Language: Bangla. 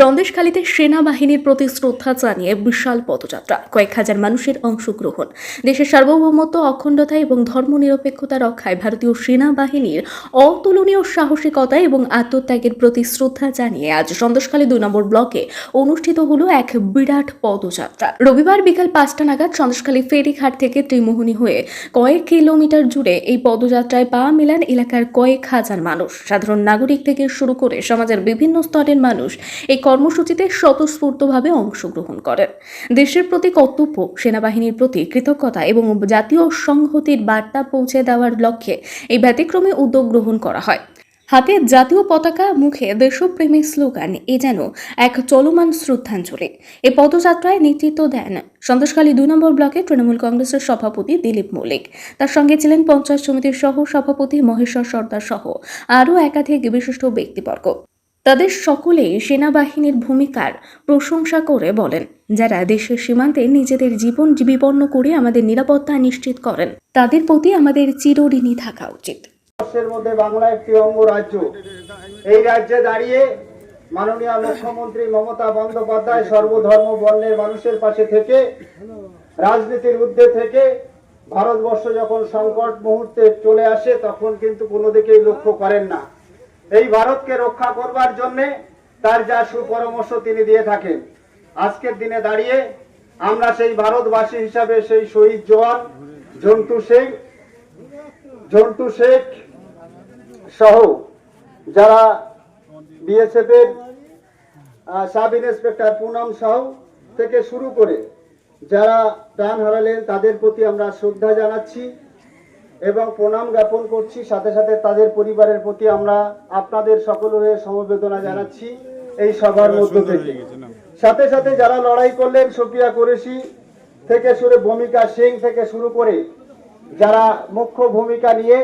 সন্দেশখালীতে সেনাবাহিনীর প্রতি শ্রদ্ধা জানিয়ে বিশাল পদযাত্রা। কয়েক হাজার মানুষের অংশগ্রহণ। দেশের সার্বভৌমত্ব, অখণ্ডতা এবং ধর্মনিরপেক্ষতা রক্ষায় ভারতীয় সেনাবাহিনীর অতুলনীয় সাহসিকতা এবং আত্মত্যাগের প্রতি শ্রদ্ধা জানিয়ে আজ সন্দেশখালী দুই নম্বর ব্লকে অনুষ্ঠিত হলো এক বিরাট পদযাত্রা। রবিবার বিকাল পাঁচটা নাগাদ সন্দেশখালী ফেরিঘাট থেকে ত্রিমোহনী হয়ে কয়েক কিলোমিটার জুড়ে এই পদযাত্রায় পা মেলান এলাকার কয়েক হাজার মানুষ। সাধারণ নাগরিক থেকে শুরু করে সমাজের বিভিন্ন স্তরের মানুষ এই কর্মসূচিতে স্বতঃস্ফূর্তভাবে অংশগ্রহণ করেন। দেশের প্রতি কর্তব্য সেনাবাহিনীর প্রতি কৃতজ্ঞতা এবং জাতীয় সংহতির বার্তা পৌঁছে দেওয়ার লক্ষ্যে এই ব্যতিক্রমী উদ্যোগ গ্রহণ করা হয়। হাতে জাতীয় পতাকা, মুখে দেশপ্রেমী স্লোগান, এ যেন এক চলমান শ্রদ্ধাঞ্জলি। এই পদযাত্রায় নেতৃত্ব দেন সন্দেশখালী দুই নম্বর ব্লকে তৃণমূল কংগ্রেসের সভাপতি দিলীপ মল্লিক। তার সঙ্গে ছিলেন পঞ্চায়েত সমিতির সহ সভাপতি মহেশ্বর সর্দার সহ আরও একাধিক বিশিষ্ট ব্যক্তিবর্গ। তাদের সকলেই সেনাবাহিনীর ভূমিকার প্রশংসা করে বলেন, যারা দেশের সীমান্তে নিজেদের জীবন বিপন্ন করে আমাদের নিরাপত্তা নিশ্চিত করেন, তাদের প্রতি আমাদের চিরঋণী থাকা উচিত। মধ্যে বাংলা একটি অঙ্গ রাজ্য। এই রাজ্যে দাঁড়িয়ে মাননীয় মুখ্যমন্ত্রী মমতা বন্দ্যোপাধ্যায় সর্বধর্ম বর্ণের মানুষের পাশে থেকে, রাজনীতির ঊর্ধ্বে থেকে, ভারতবর্ষ যখন সংকট মুহূর্তে চলে আসে, তখন কিন্তু কোনো দিকেই লক্ষ্য করেন না। এই ভারতকে রক্ষা করবার জন্যে তার যা সুপরামর্শ তিনি দিয়ে থাকেন। আজকের দিনে দাঁড়িয়ে আমরা সেই ভারতবাসী হিসাবে সেই শহীদ জওয়ান জন্টু শেখ জন্টু শেখ সহ যারা বিএসএফ এর সাব ইন্সপেক্টর পুনম সাহু থেকে শুরু করে যারা প্রাণ হারালেন তাদের প্রতি আমরা শ্রদ্ধা জানাচ্ছি। এবং প্রণাম জ্ঞাপন করছি। সাথে সাথে তাদের পরিবারের প্রতি আমরা আপনাদের সকল হয়ে সমবেদনা জানাচ্ছি এই সভার মধ্য থেকে। সাথে সাথে যারা লড়াই করলেন সুপ্রিয়া কুরেশি থেকে শুরু ভূমিকা সিং থেকে শুরু করে যারা মুখ্য ভূমিকা নিয়ে